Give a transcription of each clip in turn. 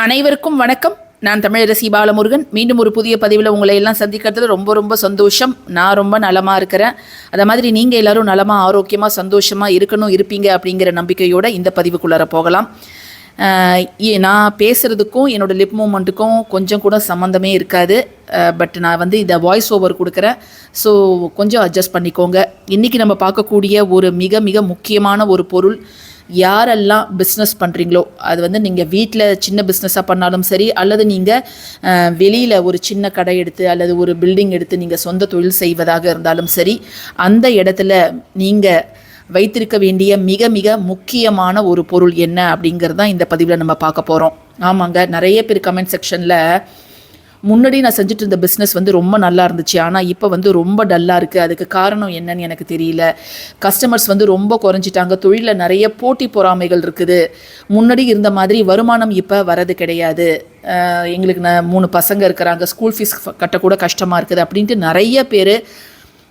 அனைவருக்கும் வணக்கம். நான் தமிழரசி பாலமுருகன். மீண்டும் ஒரு புதிய பதிவில் உங்களை எல்லாம் சந்திக்கிறதுல ரொம்ப ரொம்ப சந்தோஷம். நான் ரொம்ப நலமாக இருக்கிறேன். அதை மாதிரி நீங்கள் எல்லாரும் நலமாக ஆரோக்கியமாக சந்தோஷமாக இருக்கணும் இருப்பீங்க அப்படிங்கிற நம்பிக்கையோடு இந்த பதிவுக்குள்ளார போகலாம். நான் பேசுகிறதுக்கும் என்னோடய லிப் மூமெண்ட்டுக்கும் கொஞ்சம் கூட சம்மந்தமே இருக்காது. பட் நான் வந்து இதை வாய்ஸ் ஓவர் கொடுக்குறேன். ஸோ கொஞ்சம் அட்ஜஸ்ட் பண்ணிக்கோங்க. இன்றைக்கி நம்ம பார்க்கக்கூடிய ஒரு மிக மிக முக்கியமான ஒரு பொருள் யாரெல்லாம் பிஸ்னஸ் பண்ணுறீங்களோ அது வந்து நீங்கள் வீட்டில் சின்ன பிஸ்னஸாக பண்ணாலும் சரி அல்லது நீங்கள் வெளியில் ஒரு சின்ன கடை எடுத்து அல்லது ஒரு பில்டிங் எடுத்து நீங்கள் சொந்த தொழில் செய்வதாக இருந்தாலும் சரி அந்த இடத்துல நீங்கள் வைத்திருக்க வேண்டிய மிக மிக முக்கியமான ஒரு பொருள் என்ன அப்படிங்கிறது தான் இந்த பதிவில் நம்ம பார்க்க போகிறோம் ஆமாங்க நிறைய பேர் கமெண்ட் செக்ஷனில் முன்னாடி நான் செஞ்சுட்டு இருந்த பிஸ்னஸ் வந்து ரொம்ப நல்லா இருந்துச்சு. ஆனால் இப்போ வந்து ரொம்ப டல்லாக இருக்குது அதுக்கு காரணம் என்னன்னு எனக்கு தெரியல. கஸ்டமர்ஸ் வந்து ரொம்ப குறைஞ்சிட்டாங்க. தொழிலில் நிறைய போட்டி பொறாமைகள் இருக்குது. முன்னாடி இருந்த மாதிரி வருமானம் இப்போ வரது கிடையாது. எங்களுக்கு நான் மூணு பசங்க இருக்கிறாங்க. ஸ்கூல் ஃபீஸ் கட்டக்கூட கஷ்டமாக இருக்குது. அப்படின்ட்டு நிறைய பேர்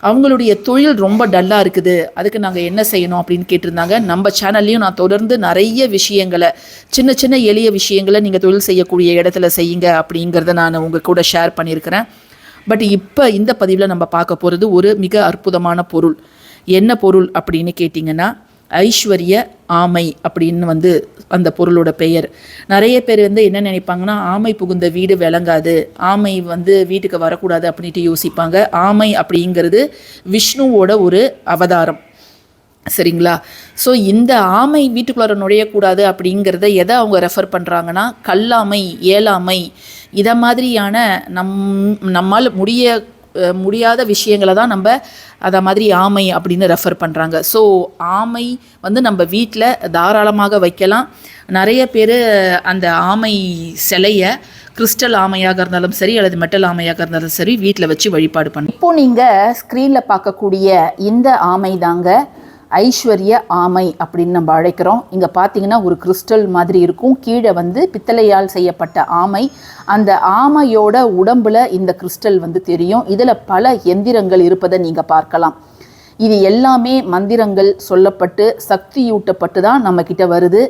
அவங்களுடைய தொழில் ரொம்ப டல்லாக இருக்குது. அதுக்கு நாங்கள் என்ன செய்யணும் அப்படின்னு கேட்டிருந்தாங்க. நம்ம சேனல்லையும் நான் தொடர்ந்து நிறைய விஷயங்களை சின்ன சின்ன எளிய விஷயங்களை நீங்கள் தொழில் செய்யக்கூடிய இடத்துல செய்யுங்க அப்படிங்கிறத நான் உங்கள் கூட ஷேர் பண்ணியிருக்கிறேன். பட் இப்போ இந்த பதிவில் நம்ம பார்க்க போகிறது ஒரு மிக அற்புதமான பொருள். என்ன பொருள் அப்படின்னு கேட்டிங்கன்னா ஐஸ்வர்ய ஆமை அப்படின்னு வந்து அந்த பொருளோட பெயர். நிறைய பேர் வந்து என்ன நினைப்பாங்கன்னா ஆமை புகுந்த வீடு விளங்காது ஆமை வந்து வீட்டுக்கு வரக்கூடாது அப்படின்ட்டு யோசிப்பாங்க. ஆமை அப்படிங்கிறது விஷ்ணுவோட ஒரு அவதாரம். சரிங்களா? ஸோ இந்த ஆமை வீட்டுக்குள்ளார நுழையக்கூடாது அப்படிங்கிறத எதை அவங்க ரெஃபர் பண்ணுறாங்கன்னா கல்லாமை ஏழாமை இதை மாதிரியான நம் நம்மால் முடிய முடியாத விஷயங்களை தான் நம்ம அதை மாதிரி ஆமை அப்படின்னு ரெஃபர் பண்ணுறாங்க ஸோ ஆமை வந்து நம்ம வீட்டில் தாராளமாக வைக்கலாம். நிறைய பேர் அந்த ஆமை சிலையை கிறிஸ்டல் ஆமையாக இருந்தாலும் சரி அல்லது மெட்டல் ஆமையாக இருந்தாலும் சரி வீட்டில் வச்சு வழிபாடு பண்ணு இப்போ நீங்கள் ஸ்க்ரீனில் பார்க்கக்கூடிய இந்த ஆமை தாங்க ஐஸ்வர்ய ஆமை அப்படின்னு நம்ம அழைக்கிறோம். இங்கே பார்த்தீங்கன்னா ஒரு கிறிஸ்டல் மாதிரி இருக்கும். கீழே வந்து பித்தளையால் செய்யப்பட்ட ஆமை. அந்த ஆமையோட உடம்புல இந்த கிறிஸ்டல் வந்து தெரியும். இதில் பல எந்திரங்கள் இருப்பதை நீங்கள் பார்க்கலாம். இது எல்லாமே மந்திரங்கள் சொல்லப்பட்டு சக்தியூட்டப்பட்டு தான் நம்மக்கிட்ட வருது.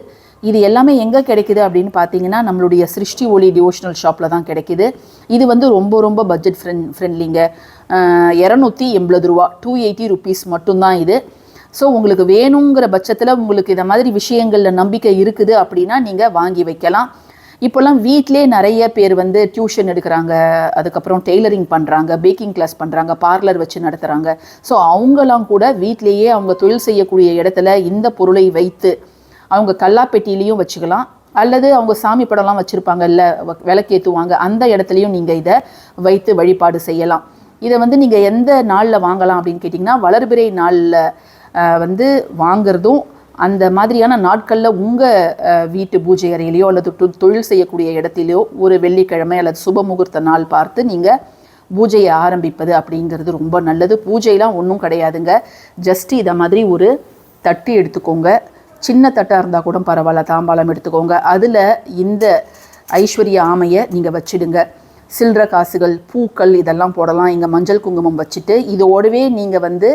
இது எல்லாமே எங்கே கிடைக்குது அப்படின்னு பார்த்தீங்கன்னா நம்மளுடைய சிருஷ்டி ஒளி டிவோஷனல் ஷாப்பில் தான் கிடைக்குது. இது வந்து ரொம்ப ரொம்ப பட்ஜெட் ஃப்ரெண்ட் ஃப்ரெண்ட்லிங்க இரநூத்தி எண்பது ரூபா. டூ எயிட்டி ருபீஸ் மட்டும்தான் இது. ஸோ உங்களுக்கு வேணுங்கிற பட்சத்தில் உங்களுக்கு இந்த மாதிரி விஷயங்களில் நம்பிக்கை இருக்குது அப்படின்னா நீங்கள் வாங்கி வைக்கலாம். இப்போல்லாம் வீட்டிலே நிறைய பேர் வந்து டியூஷன் எடுக்கிறாங்க அதுக்கப்புறம் டெய்லரிங் பண்ணுறாங்க பேக்கிங் கிளாஸ் பண்ணுறாங்க பார்லர் வச்சு நடத்துகிறாங்க ஸோ அவங்களாம் கூட வீட்டிலேயே அவங்க தொழில் செய்யக்கூடிய இடத்துல இந்த பொருளை வைத்து அவங்க கல்லாப்பெட்டிலையும் வச்சுக்கலாம். அல்லது அவங்க சாமி படம்லாம் வச்சுருப்பாங்கல்ல விளக்கேற்றுவாங்க அந்த இடத்துலையும் நீங்கள் இதை வைத்து வழிபாடு செய்யலாம். இதை வந்து நீங்கள் எந்த நாளில் வாங்கலாம் அப்படின்னு கேட்டிங்கன்னா வளர்பிறை நாளில் வந்து வாங்குறதும் அந்த மாதிரியான நாட்களில் உங்கள் வீட்டு பூஜை அறையிலையோ அல்லது தொழில் செய்யக்கூடிய இடத்திலையோ ஒரு வெள்ளிக்கிழமை அல்லது சுப முகூர்த்த நாள் பார்த்து நீங்கள் பூஜையை ஆரம்பிப்பது அப்படிங்கிறது ரொம்ப நல்லது. பூஜையெலாம் ஒன்றும் கிடையாதுங்க. ஜஸ்ட் இதை மாதிரி ஒரு தட்டு எடுத்துக்கோங்க. சின்ன தட்டாக இருந்தால் கூட பரவாயில்ல தாம்பாளம் எடுத்துக்கோங்க. அதில் இந்த ஐஸ்வர்ய ஆமையை நீங்கள் வச்சிடுங்க. சில்லற காசுகள் பூக்கள் இதெல்லாம் போடலாம். இங்கே மஞ்சள் குங்குமம் வச்சுட்டு இதோடவே நீங்கள் வந்து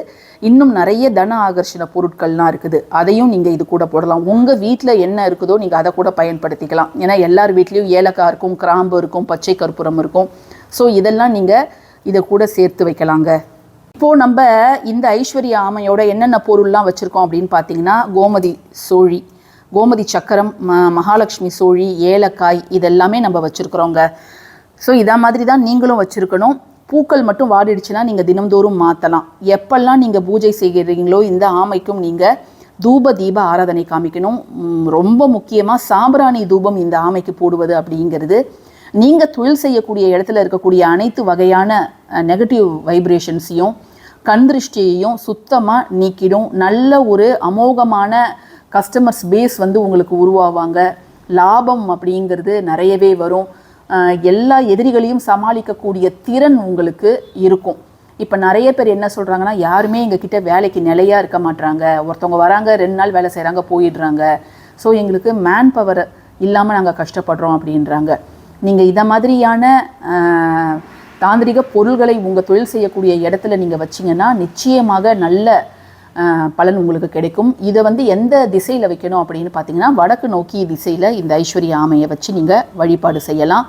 இன்னும் நிறைய தன ஆகர்ஷண பொருட்கள்லாம் இருக்குது. அதையும் நீங்கள் இது கூட போடலாம். உங்கள் வீட்டில் என்ன இருக்குதோ நீங்கள் அதை கூட பயன்படுத்திக்கலாம். ஏன்னா எல்லார் வீட்லேயும் ஏலக்காய் இருக்கும் கிராம்பு இருக்கும் பச்சை கற்பூரம் இருக்கும். ஸோ இதெல்லாம் நீங்கள் இதை கூட சேர்த்து வைக்கலாங்க. இப்போது நம்ம இந்த ஐஸ்வர்ய ஆமையோட என்னென்ன பொருள்லாம் வச்சுருக்கோம் அப்படின்னு பார்த்தீங்கன்னா கோமதி சோழி கோமதி சக்கரம் ம மகாலட்சுமி சோழி ஏலக்காய் இதெல்லாமே நம்ம வச்சுருக்குறோங்க. ஸோ இதை மாதிரி தான் நீங்களும் வச்சுருக்கணும். பூக்கள் மட்டும் வாடிடுச்சுன்னா நீங்கள் தினம்தோறும் மாற்றலாம் எப்பெல்லாம் நீங்கள் பூஜை செய்கிறீங்களோ இந்த ஆமைக்கும் நீங்கள் தூப தீப ஆராதனை காமிக்கணும். ரொம்ப முக்கியமாக சாம்பிராணி தூபம் இந்த ஆமைக்கு போடுவது அப்படிங்கிறது. நீங்கள் தொழில் செய்யக்கூடிய இடத்துல இருக்கக்கூடிய அனைத்து வகையான நெகட்டிவ் வைப்ரேஷன்ஸையும் கண் திருஷ்டியையும் சுத்தமாக நீக்கிடும். நல்ல ஒரு அமோகமான கஸ்டமர்ஸ் பேஸ் வந்து உங்களுக்கு உருவாவாங்க. லாபம் அப்படிங்கிறது நிறையவே வரும். எல்லா எதிரிகளையும் சமாளிக்கக்கூடிய திறன் உங்களுக்கு இருக்கும். இப்போ நிறைய பேர் என்ன சொல்கிறாங்கன்னா யாருமே எங்ககிட்ட வேலைக்கு நிலையாக இருக்க மாட்றாங்க. ஒருத்தவங்க வராங்க ரெண்டு நாள் வேலை செய்கிறாங்க போயிடுறாங்க. ஸோ எங்களுக்கு மேன் பவர் இல்லாமல் நாங்கள் கஷ்டப்படுறோம் அப்படின்றாங்க. நீங்கள் இதை மாதிரியான தாந்திரிக பொருள்களை உங்கள் தொழில் செய்யக்கூடிய இடத்துல நீங்கள் வச்சிங்கன்னா நிச்சயமாக நல்ல பலன் உங்களுக்கு கிடைக்கும். இதை வந்து எந்த திசையில் வைக்கணும் அப்படின்னு பார்த்தீங்கன்னா வடக்கு நோக்கி திசையில் இந்த ஐஸ்வர்ய ஆமையை வச்சு நீங்கள் வழிபாடு செய்யலாம்.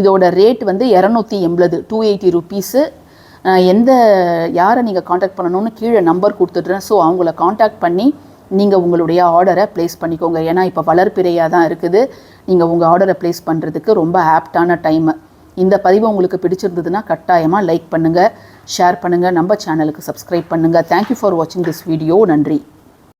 இதோட ரேட் வந்து இரநூத்தி எண்பது டூ எயிட்டி ருபீஸு எந்த யாரை நீங்கள் காண்டாக்ட் பண்ணணும்னு கீழே நம்பர் கொடுத்துட்றேன். ஸோ அவங்கள காண்டாக்ட் பண்ணி நீங்கள் உங்களுடைய ஆர்டரை ப்ளேஸ் பண்ணிக்கோங்க. ஏன்னா இப்போ வளர்ப்பிறையாக தான் இருக்குது. நீங்கள் உங்கள் ஆர்டரை ப்ளேஸ் பண்ணுறதுக்கு ரொம்ப ஆப்டான டைமு இந்த பதிவு உங்களுக்கு பிடிச்சிருந்ததுன்னா கட்டாயமாக லைக் பண்ணுங்கள் ஷேர் பண்ணுங்கள் நம்ம சேனலுக்கு சப்ஸ்கிரைப் பண்ணுங்கள் தேங்க்யூ ஃபார் வாட்சிங் திஸ் வீடியோ நன்றி.